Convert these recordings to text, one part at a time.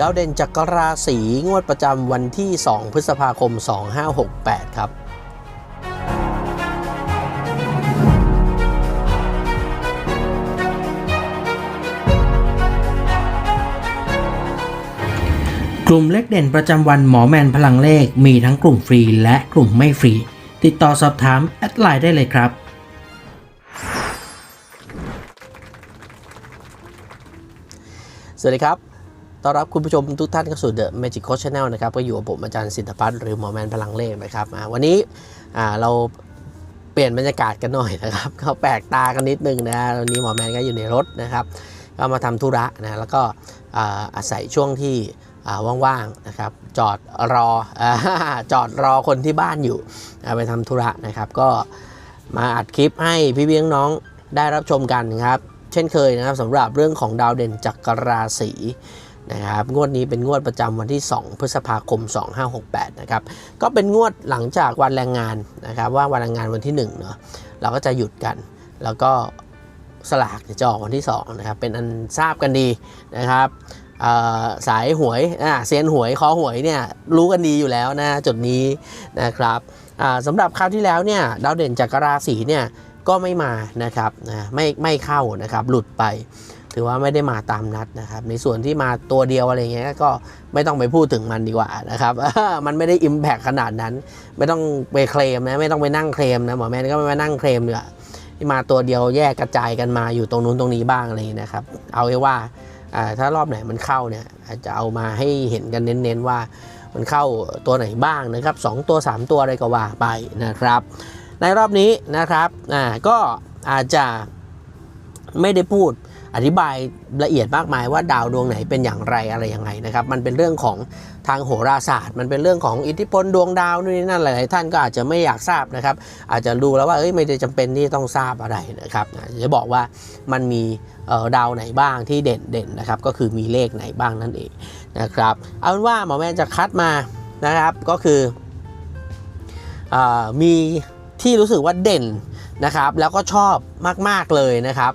ดาวเด่นจักรราศีงวดประจำวันที่ 2 พฤษภาคม 2568 ครับกลุ่มเลขเด่นประจำวันหมอแมนพลังเลขมีทั้งกลุ่มฟรีและกลุ่มไม่ฟรี ติดต่อสอบถามแอดไลน์ได้เลยครับ สวัสดีครับ ต้อนรับคุณผู้ชมทุกท่านเข้าสู่ The Magic Coach Channel นะครับ ก็อยู่กับผมอาจารย์สิทธพัฒน์หรือหมอแมนพลังเลขนะครับอ่าวันนี้อ่าเราเปลี่ยนบรรยากาศกันหน่อยนะครับก็แปลกตากันนิดนึงนะวันนี้หมอแมนก็อยู่ในรถนะครับ ก็มาทำธุระนะ แล้วก็อ่าอาศัยช่วงที่อ่าว่างๆนะครับ จอดรออาจอดรอคนที่บ้านอยู่ไปทำธุระนะครับ ก็มาอัดคลิปให้พี่เบี้ยงน้องได้รับชมกันครับ เช่นเคยนะครับสำหรับเรื่องของดาวเด่นจักรราศี นะครับงวดนี้เป็นงวดประจำวันที่ 2 พฤษภาคม 2568 นะครับก็เป็นงวดหลังจากวันแรงงานนะครับว่าวันแรงงานวันที่1เนาะเราก็จะหยุดกัน แล้วก็สลากจะออกวันที่2นะครับเป็นอันทราบกันดีนะครับสายหวยเซียนหวยคอหวยเนี่ยรู้กันดีอยู่แล้วนะจุดนี้นะครับสำหรับคราวที่แล้วเนี่ยดาวเด่นจักรราศีเนี่ยก็ไม่มานะครับนะไม่ไม่เข้านะครับหลุดไป ถือว่าไม่ได้มาตามนัดนะครับ ในส่วนที่มาตัวเดียวอะไรเงี้ยก็ไม่ต้องไปพูดถึงมันดีกว่านะครับ มันไม่ได้อิมแพกขนาดนั้น ไม่ต้องไปเคลมนะไม่ต้องไปนั่งเคลมนะหมอแมนก็ไม่มานั่งเคลมเลยที่มาตัวเดียวแยกกระจายกันมาอยู่ตรงนู้นตรงนี้บ้างอะไรเงี้ยนะครับ เอาไว้ว่าถ้ารอบไหนมันเข้าเนี่ยอาจจะเอามาให้เห็นกันเน้นๆว่ามันเข้าตัวไหนบ้างนะครับสองตัว 3 ตัวอะไรก็ว่าไปนะครับ ในรอบนี้นะครับอ่าก็อาจจะไม่ได้พูด อธิบายละเอียดมากมายว่าดาวดวงไหนเป็นอย่างไรอะไรยังไงนะครับ มันเป็นเรื่องของทางโหราศาสตร์ มันเป็นเรื่องของอิทธิพลดวงดาวนู่นนี่นั่นหลาย ๆ ท่านก็อาจจะไม่อยากทราบนะครับ อาจจะดูแล้วว่าเอ้ยไม่ได้จำเป็นที่ต้องทราบอะไรนะครับจะบอกว่ามันมีดาวไหนบ้างที่เด่นเด่นนะครับ ก็คือมีเลขไหนบ้างนั่นเองนะครับ เอาเป็นว่าหมอแมนจะคัดมานะครับก็คืออมีที่รู้สึกว่าเด่นนะครับ แล้วก็ชอบมาก ๆ เลยนะครับ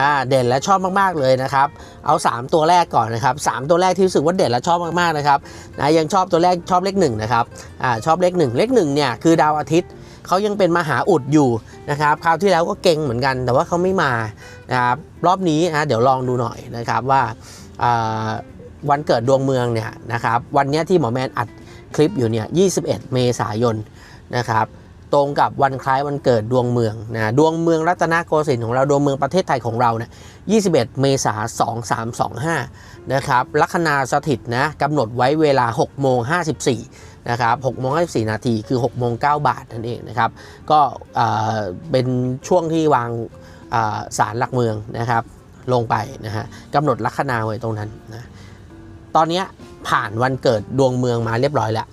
อ่าเด่นและชอบมากๆเลยนะครับ เอา 3 ตัวแรกก่อนนะครับสามตัวแรกที่รู้สึกว่าเด่นและชอบมากๆนะครับนะยังชอบตัวแรกชอบเลขหนึ่งนะครับอ่าชอบเลขหนึ่งเลขหนึ่งเนี่ยคือดาวอาทิตย์เขายังเป็นมหาอุดอยู่นะครับคราวที่แล้วก็เก่งเหมือนกัน แต่ว่าเขาไม่มานะครับรอบนี้นะเดี๋ยวลองดูหน่อยนะครับว่าอ่าวันเกิดดวงเมืองเนี่ยนะครับวันนี้ที่หมอแมนอัดคลิปอยู่เนี่ย21 เมษายนนะครับ ตรงกับวันคล้ายวันเกิดดวงเมืองนะดวงเมืองรัตนโกสินทร์ของเราดวงเมืองประเทศไทยของเราเนี่ย21 เมษายน2325นะครับลัคนาสถิตนะกำหนดไว้เวลา6โมง54นะครับ6โมง54นาทีคือ6โมง9บาทนั่นเองนะครับก็เป็นช่วงที่วางสารหลักเมืองนะครับลงไปนะฮะกำหนดลัคนาไว้ตรงนั้นนะตอนนี้ผ่านวันเกิดดวงเมืองมาเรียบร้อยแล้ว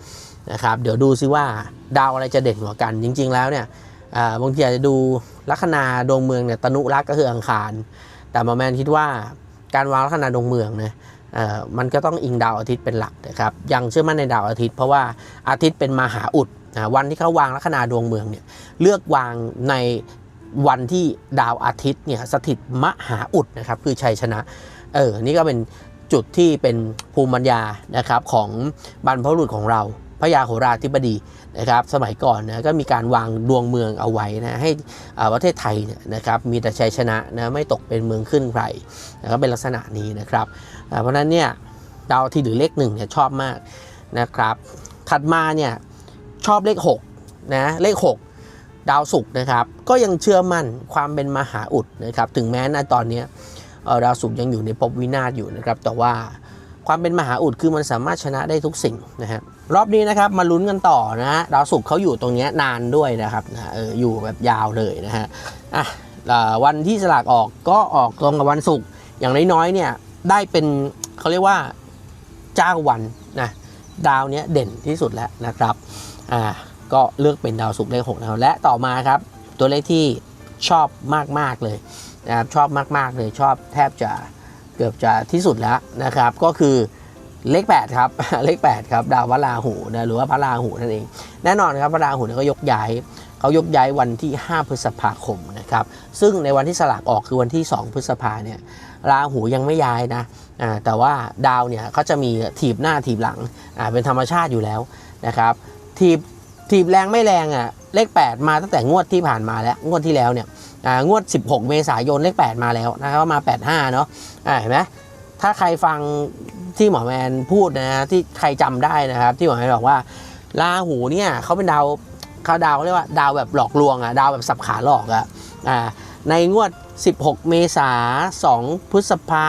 นะครับเดี๋ยวดูซิว่า ดาวอะไรจะเด่นกว่ากัน จริง ๆ แล้วเนี่ยบางทีอาจจะดูลัคนาดวงเมืองเนี่ยตนุรักษ์ก็คืออังคาร แต่มาแมนคิดว่าการวางลัคนาดวงเมืองเนี่ยมันก็ต้องอิงดาวอาทิตย์เป็นหลักนะครับยังเชื่อมั่นในดาวอาทิตย์ เพราะว่าอาทิตย์เป็นมหาอุดนะวันที่เขาวางลัคนาดวงเมืองเนี่ยเลือกวางในวันที่ดาวอาทิตย์เนี่ยสถิตมหาอุดนะครับคือชัยชนะเออนี่ก็เป็นจุดที่เป็นภูมิปัญญานะครับของบรรพบุรุษของเรา พระยาโหราธิบดีนะครับสมัยก่อนนะก็มีการวางดวงเมืองเอาไว้นะให้อ่าประเทศไทยเนี่ยนะครับมีแต่ชัยชนะนะไม่ตกเป็นเมืองขึ้นใครนะก็เป็นลักษณะนี้นะครับเพราะนั้นเนี่ยดาวที่หรือเลขหนึ่งเนี่ยชอบมากนะครับถัดมาเนี่ยชอบเลข6นะเลข 6 ดาวศุกร์นะครับก็ยังเชื่อมั่นความเป็นมหาอุดนะครับถึงแม้ณตอนนี้ดาวศุกร์ยังอยู่ในภพวินาศอยู่นะครับแต่ว่า ความเป็นมหาอุดคือมันสามารถชนะได้ทุกสิ่งนะฮะรอบนี้นะครับมาลุ้นกันต่อนะฮะดาวศุกร์เขาอยู่ตรงนี้นานด้วยนะครับนะเอออยู่แบบยาวเลยนะฮะอะอ่าวันที่สลากออกก็ออกตรงกับวันศุกร์อย่างน้อยๆเนี่ยได้เป็นเขาเรียกว่าเจ้าวันนะดาวเนี้ยเด่นที่สุดแล้วนะครับอ่าก็เลือกเป็นดาวศุกร์เลขหกนะครับและต่อมาครับ ตัวเลขที่ชอบมากๆเลยนะครับชอบมากๆเลยชอบแทบจะ กือบจะที่สุดแล้วนะครับ ก็คือเลข8ครับเลข8ครับดาววระราหูนะหรือว่าพระราหูนั่นเอง แน่นอนครับพระราหูเนี่ยก็ยกย้ายเขายกย้ายวันที่ 5 พฤษภาคมนะครับ ซึ่งในวันที่สลากออกคือวันที่ 2 พฤษภาเนี่ยราหูยังไม่ย้ายนะแต่ว่าดาวเนี่ยเขาจะมีถีบหน้าถีบหลังเป็นธรรมชาติอยู่แล้วนะครับถีบถีบแรงไม่แรงอะเลข 8 มาตั้งแต่งวดที่ผ่านมาแล้วงวดที่แล้วเนี่ย งวด 16 เมษายนเลข 8 มาแล้วนะครับมา 85 เนาะเห็นไหมถ้าใครฟังที่หมอแมนพูดนะที่ใครจำได้นะครับ ที่หมอแมนบอกว่าราหูเนี่ยเขาเป็นดาวเขาดาวเรียกว่าดาวแบบหลอกลวงอะดาวแบบสับขาหลอกอะอ่าในงวด 16 เมษา2พฤษภา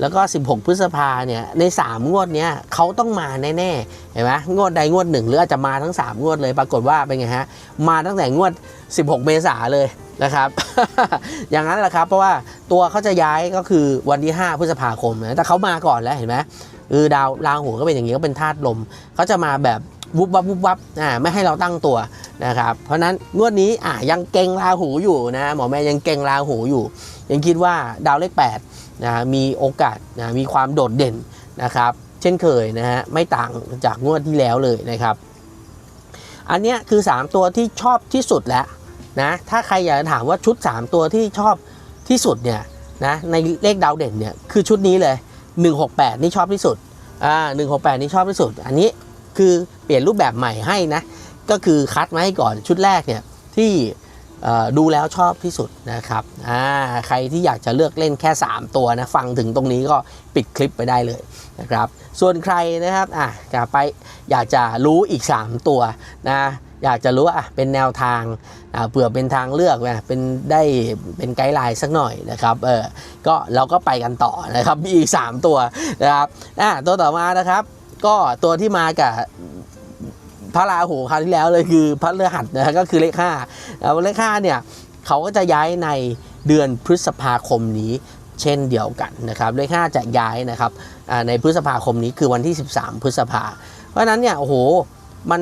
แล้วก็ 16 พฤษภาเนี่ย ใน 3 งวดเนี้ยเขาต้องมาแน่ๆ เห็นไหมงวดใดงวดหนึ่งหรืออาจจะมาทั้ง 3 งวดเลย ปรากฏว่าเป็นไงฮะ มาตั้งแต่งวด 16 เมษาเลยนะครับ อย่างนั้นแหละครับ เพราะว่าตัวเขาจะย้ายก็คือวันที่ 5 พฤษภาคมนะแต่เขามาก่อนแล้วเห็นไหมคือดาวราหูก็เป็นอย่างนี้ก็เป็นธาตุลมเขาจะมาแบบวุบวับวุบวับอ่าไม่ให้เราตั้งตัวนะครับ เพราะฉะนั้นงวดนี้อ่ายังเก่งราหูอยู่นะหมอแม่ยังเก่งราหูอยู่ ยังคิดว่าดาวเลข8นะมีโอกาสนะมีความโดดเด่นนะครับ เช่นเคยนะฮะไม่ต่างจากงวดที่แล้วเลยนะครับ อันนี้คือ 3 ตัวที่ชอบที่สุดแล้ว นะถ้าใครอยากจะถามว่าชุด 3 ตัวที่ชอบที่สุดเนี่ยนะในเลขดาวเด่นเนี่ยคือชุดนี้เลย 168 นี่ชอบที่สุดอ่า168 นี่ชอบที่สุด อันนี้คือเปลี่ยนรูปแบบใหม่ให้นะก็คือคัดมาให้ก่อนชุดแรกเนี่ยที่ดูแล้วชอบที่สุดนะครับอ่าใครที่อยากจะเลือกเล่นแค่ 3 ตัวนะฟังถึงตรงนี้ก็ปิดคลิปไปได้เลยนะครับส่วนใครนะครับอะจะไปอยากจะรู้อีก 3 ตัวนะ อยากจะรู้ว่าอะเป็นแนวทางเผื่อเป็นทางเลือกนะเป็นได้เป็นไกด์ไลน์สักหน่อยนะครับเออก็เราก็ไปกันต่อนะครับมีอีก 3 ตัวนะครับอะตัวต่อมานะครับ ก็ตัวที่มากับพระราหูคราวที่แล้วเลยคือพระเลือหัดนะฮะก็คือเลขห้าเลขห้าเนี่ยเขาก็จะย้ายในเดือนพฤษภาคมนี้เช่นเดียวกันนะครับเลขห้าจะย้ายนะครับในพฤษภาคมนี้คือวันที่ 13 พฤษภา เพราะนั้นเนี่ยโอ้โหมัน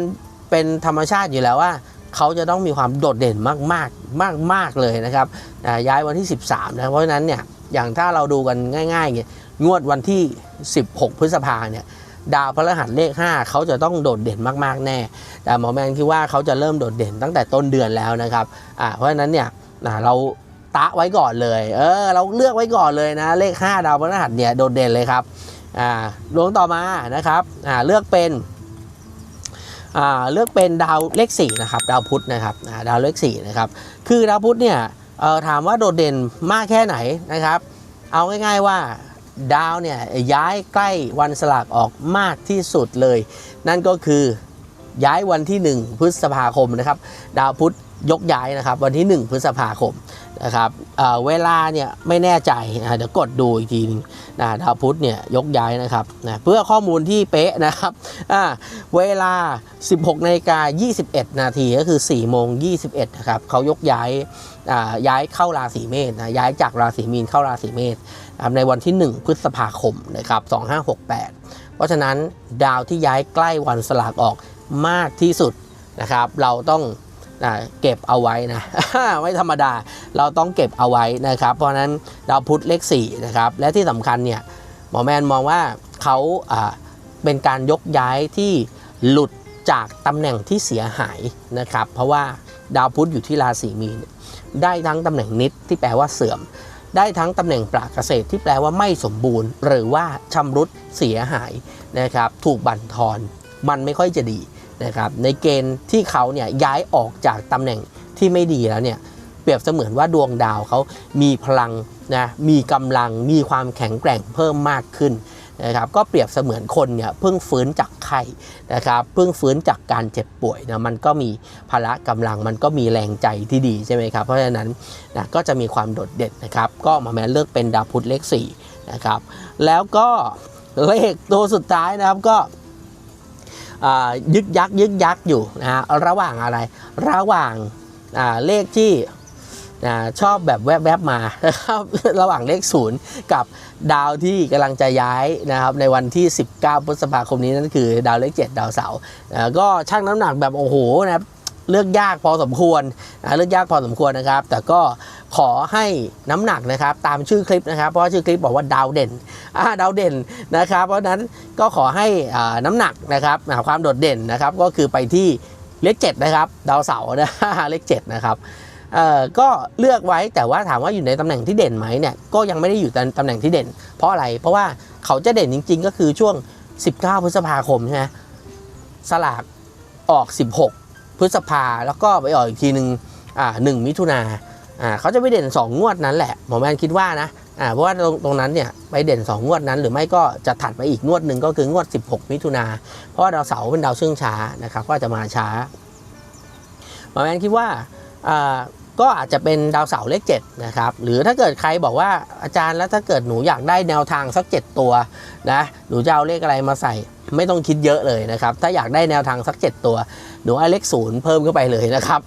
เป็นธรรมชาติอยู่แล้วว่าเขาจะต้องมีความโดดเด่นมากมากมากมากๆเลยนะครับย้ายวันที่ 13นะเพราะฉะนั้นเนี่ยอย่างถ้าเราดูกันง่ายๆเนี่ยงวดวันที่ 16 พฤษภาเนี่ยดาวพฤหัสเลข 5 เขาจะต้องโดดเด่นมากๆแน่ แต่หมอแมนคิดว่าเขาจะเริ่มโดดเด่นตั้งแต่ต้นเดือนแล้วนะครับอ่าเพราะฉะนั้นเนี่ยเราตะไว้ก่อนเลย เออ เราเลือกไว้ก่อนเลยนะ เลข 5 ดาวพฤหัสเนี่ยโดดเด่นเลยครับ อ่าดวงต่อมานะครับ อ่า เลือกเป็น เลือกเป็นดาวเลข4นะครับดาวพุธนะครับดาวเลข4นะครับคือดาวพุธเนี่ยถามว่าโดดเด่นมากแค่ไหนนะครับ เอาง่ายๆว่าดาวเนี่ยย้ายใกล้วันสลากออกมากที่สุดเลย นั่นก็คือย้ายวันที่ 1 พฤษภาคมนะครับ ดาวพุธ ยกย้ายนะครับ วันที่ 1 พฤษภาคมนะครับเเวลาเนี่ยไม่แน่ใจนะเดี๋ยวกดดูอีกทีนึงนะดาวพุธเนี่ยยกย้ายนะครับนะเพื่อข้อมูลที่เป๊ะนะครับเวลา 16นาฬิกา21 นาทีก็คือ4โมง21นะครับเขายกย้ายย้ายเข้าราศีเมษนะย้ายจากราศีมีนเข้าราศีเมษในวันที่ 1 พฤษภาคมนะครับ2568 เพราะฉะนั้นดาวที่ย้ายใกล้วันสลากออกมากที่สุดนะครับ เราต้อง อ่าเก็บเอาไว้นะไม่ธรรมดาเราต้องเก็บเอาไว้นะครับ เพราะนั้นดาวพุธเลข4นะครับและที่สำคัญเนี่ยหมอแมนมองว่าเขาอ่าเป็นการยกย้ายที่หลุดจากตำแหน่งที่เสียหายนะครับ เพราะว่าดาวพุธอยู่ที่ราศีมีนได้ทั้งตำแหน่งนิดที่แปลว่าเสื่อม ได้ทั้งตำแหน่งปราเกษตรที่แปลว่าไม่สมบูรณ์ หรือว่าชำรุดเสียหายนะครับ ถูกบั่นทอนมันไม่ค่อยจะดี นะครับในเกณฑ์ที่เขาเนี่ยย้ายออกจากตำแหน่งที่ไม่ดีแล้วเนี่ยเปรียบเสมือนว่าดวงดาวเขามีพลังนะมีกำลังมีความแข็งแกร่งเพิ่มมากขึ้นนะครับก็เปรียบเสมือนคนเนี่ยเพิ่งฟื้นจากไข้นะครับเพิ่งฟื้นจากการเจ็บป่วยนะมันก็มีพละกำลังมันก็มีแรงใจที่ดีใช่ไหมครับเพราะฉะนั้นนะก็จะมีความโดดเด่นนะครับก็มาแมนเลือกเป็นดาวพุธเลข4นะครับแล้วก็เลขตัวสุดท้ายนะครับก็ ยึกยักยึกยักอยู่นะฮะระหว่างอะไร ระหว่างาเลขที่ชอบแบบแวบๆมานะครับระหว่างเลขศูนย์กับดาวที่กำลังจะย้ายนะครับในวันที่ 19พฤษภาคมนี้นั่นคือดาวเลข 7 ดาวเสาร์อ่าก็ชั่งน้ำหนักแบบโอ้โหนะครับ เลือกยากพอสมควรนะเลือกยากพอสมควรนะครับ แต่ก็ขอให้น้ำหนักนะครับตามชื่อคลิปนะครับ เพราะชื่อคลิปบอกว่าดาวเด่นอ่าดาวเด่นนะครับ เพราะนั้นก็ขอให้น้ำหนักนะครับความโดดเด่นนะครับก็คือไปที่เลข7นะครับ ดาวเสาร์นะเลข7นะครับเอ่อก็เลือกไว้แต่ว่าถามว่าอยู่ในตำแหน่งที่เด่นไหมเนี่ยก็ยังไม่ได้อยู่ในตำแหน่งที่เด่น เพราะอะไรเพราะว่าเขาจะเด่นจริง ๆ ก็คือช่วง 19 พฤษภาคมใช่ไหมสลากออก 16 พฤษภาแล้วก็ไปออกอีกทีหนึ่งอ่าหนึ่งมิถุนาอ่าเขาจะไปเด่น 2 งวดนั้นแหละหมอแมนคิดว่านะอ่าเพราะว่าตรงตรงนั้นเนี่ยไปเด่น 2 งวดนั้น หรือไม่ก็จะถัดไปอีกงวดหนึ่งก็คืองวด 16 มิถุนาเพราะว่าดาวเสาร์เป็นดาวเชื่องช้านะครับก็จะมาช้าหมอแมนคิดว่าอ่า ก็อาจจะเป็นดาวเสาร์เลข7นะครับหรือถ้าเกิดใครบอกว่าอาจารย์แล้วถ้าเกิดหนูอยากได้แนวทางสัก 7 ตัวนะหนูจะเอาเลขอะไรมาใส่ไม่ต้องคิดเยอะเลยนะครับถ้าอยากได้แนวทางสัก 7 ตัว หนูเอาเลขศูนย์เพิ่มเข้าไปเลยนะครับ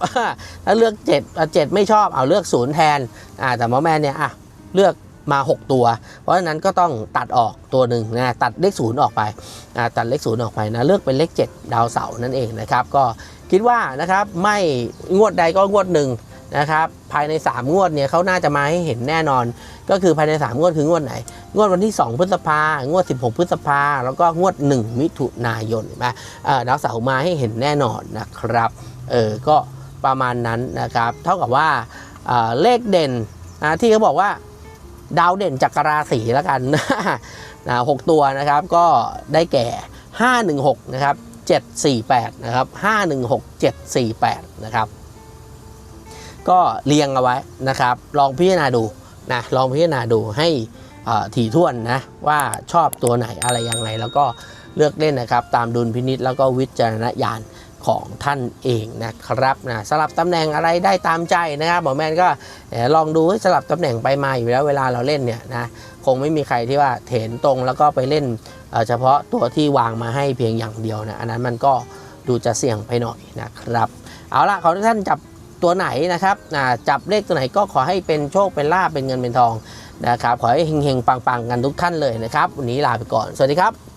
ถ้าเลือก7อะ7ไม่ชอบเอาเลือกศูนย์แทนอ่าแต่หมอแมนเนี่ยอะเลือกมา 6 ตัว เพราะฉะนั้นก็ต้องตัดออกตัวหนึ่งนะตัดเลขศูนย์ออกไปตัดเลขศูนย์ออกไปนะเลือกเป็นเลข 7 ดาวเสาร์นั่นเองนะครับก็คิดว่านะครับไม่งวดใดก็งวดหนึ่ง นะครับภายใน 3 งวดเนี่ยเขาน่าจะมาให้เห็นแน่นอน ก็คือภายใน 3 งวดคืองวดไหน งวดวันที่ 2 พฤษภางวด 16 พฤษภาแล้วก็งวด 1 มิถุนายนนไหมเอ่อดาวเสาร์มาให้เห็นแน่นอนนะครับเออก็ประมาณนั้นนะครับ เท่ากับว่าเเลขเด่นนะที่เขาบอกว่าดาวเด่นจักรราศีแล้วกันนะหกตัวนะครับก็ได้แก่ 516 นะครับ 748 นะครับ 516 748 นะครับ ก็เรียงเอาไว้นะครับ ลองพิจารณาดูนะลองพิจารณาดูให้ถี่ถ้วนนะว่าชอบตัวไหนอะไรยังไง แล้วก็เลือกเล่นนะครับ ตามดุลพินิษแล้วก็วิจารณญาณของท่านเองนะครับนะสลับตำแหน่งอะไรได้ตามใจนะครับหมอแมนก็ลองดูสลับตำแหน่งไปมาอยู่แล้วเวลาเราเล่นเนี่ยนะคงไม่มีใครที่ว่าเถนตรงแล้วก็ไปเล่นเเฉพาะตัวที่วางมาให้เพียงอย่างเดียวนะอันนั้นมันก็ดูจะเสี่ยงไปหน่อยนะครับ เอาละขอให้ทุกท่านจับ ตัวไหนนะครับจับเลขตัวไหนก็ขอให้เป็นโชคเป็นลาบเป็นเงินเป็นทองนะครับขอให้เฮงๆปังๆกันทุกท่านเลยนะครับวันนี้ลาไปก่อนสวัสดีครับ